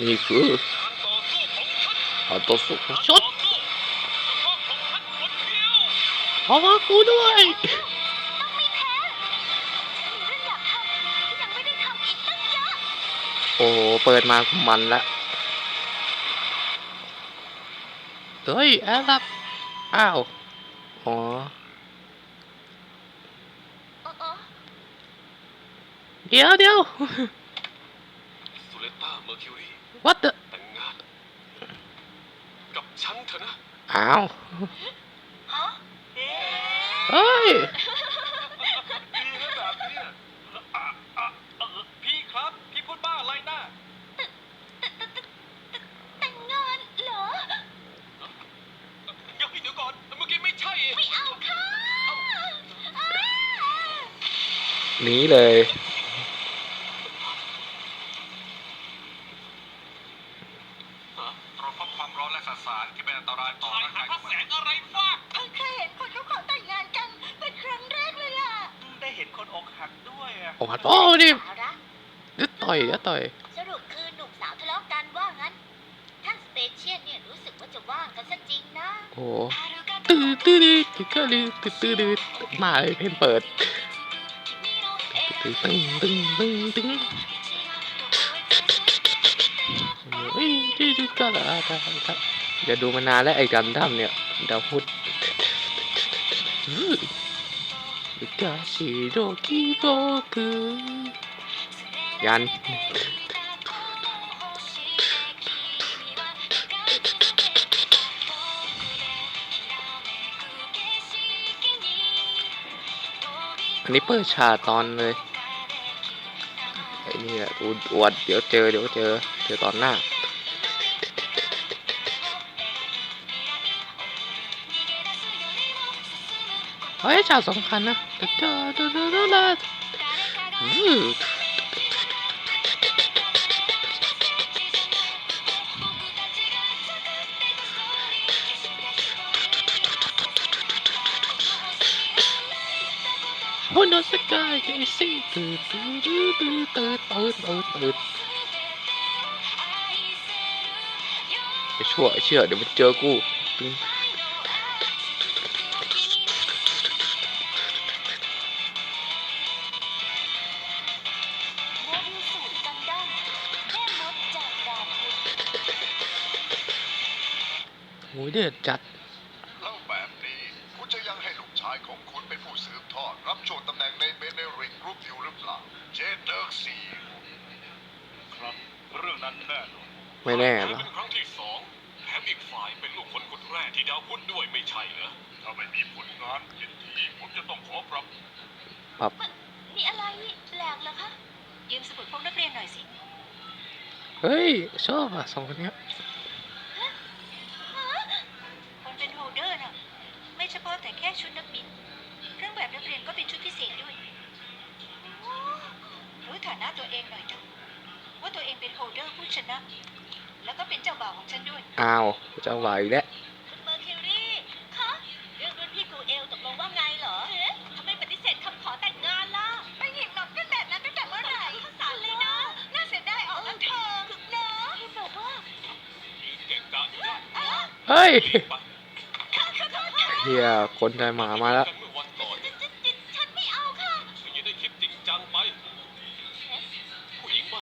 นี่คือเอาตัวสุกชุดเพราะว่ากูด้วยโอ้เปิดมามันละเฮ้ยแอลับอ้าวอ๋อเดี๋ยวเดี๋ยว what the แต่งงาน กับฉันเถอะนะ อ้าวฮะเอ๊ะเฮ้ยดีนะแบบเนี้ยอะอะเออพี่ครับ พี่พูดบ้าอะไรนะแต่งงานเหรอ เดี๋ยวพี่เดี๋ยวก่อน เมื่อกี้ไม่ใช่ไม่เอาค่ะอ้าหนีเลย ด้วยอะโอ้พัดโอ้ดิสาระเดี๋ยวต่อยเดี๋ยวต่อย สรุปคือหนุ่มสาวทะเลาะกันว่างั้น ท่านสเตเชียนเนี่ยรู้สึกว่าจะว่างกันซะจริงนะโอ้ตื้อตื้อดื้อตื้อตื้อดื้อตื้อตื้อดื้อมาเลยเพลงเปิดตึงตึงตึงตึงตึงเฮ้ยดื้อดื้อก็ละก็ละอย่าดูมานานแล้วไอ้กันดั้มเนี่ยดาวพุธ กาชิโรกิโบกุยัน อันนี้เปิดชาตอนเลย ไอ้นี่แหละอวดเดี๋ยวเจอ เดี๋ยวเจอ เจอตอนหน้า เฮ้ยฉากสำคัญนะวันนั้นสกายไอซี่ตื่นตื่นตื่นตื่นตื่นตื่นตื่นไอชั่วไอเชื่อเดี๋ยวมันเจอกูตึ้ง โอ้ยเดือดจัด แล้วแบบนี้คุณจะยังให้ลูกชายของคุณเป็นผู้สืบทอด รับช่วงตำแหน่งในเบเนริกกรุ๊ปอยู่หรือเปล่า เจเดิร์กซีครับ เรื่องนั้นแน่นอนไม่แน่หรอ เป็นครั้งที่สองแถมอีกฝ่ายเป็นลูกคนคนแรกที่ดาวพุธด้วยไม่ใช่เหรอ ถ้าไม่มีผลงานเป็นที่ผมจะต้องขอปรับ ปรับมีอะไรแปลกเหรอคะ ยืมสมุดพกนักเรียนหน่อยสิ เฮ้ย ชอบอะสองคนเนี้ย พาะแต่แค่ชุดนักบิน เครื่องแบบนักเรียนก็เป็นชุดพิเศษด้วย รู้ฐานะตัวเองหน่อยเถอะว่าตัวเองเป็นโฮลเดอร์ผู้ชนะ แล้วก็เป็นเจ้าบ่าวของฉันด้วย อ้าวเจะไหวแล้วคุณเมอร์คิวรี่คะเรื่องรุ่นพี่ครูเอลตกลงว่าไงเหรอเอ๊ะทำไมปฏิเสธคำขอแต่งงานล่ะไปหยิบหนอกกันแบบนั้นตั้งแต่เมื่อไหร่ข้าสารเลยนะ น่าเสียดายออกนะเธอถึกเนอะที่แบบว่าเก่งกาจอยู่ได้อ๋อเฮ้ย เฮียคนใจหมามาแล้ว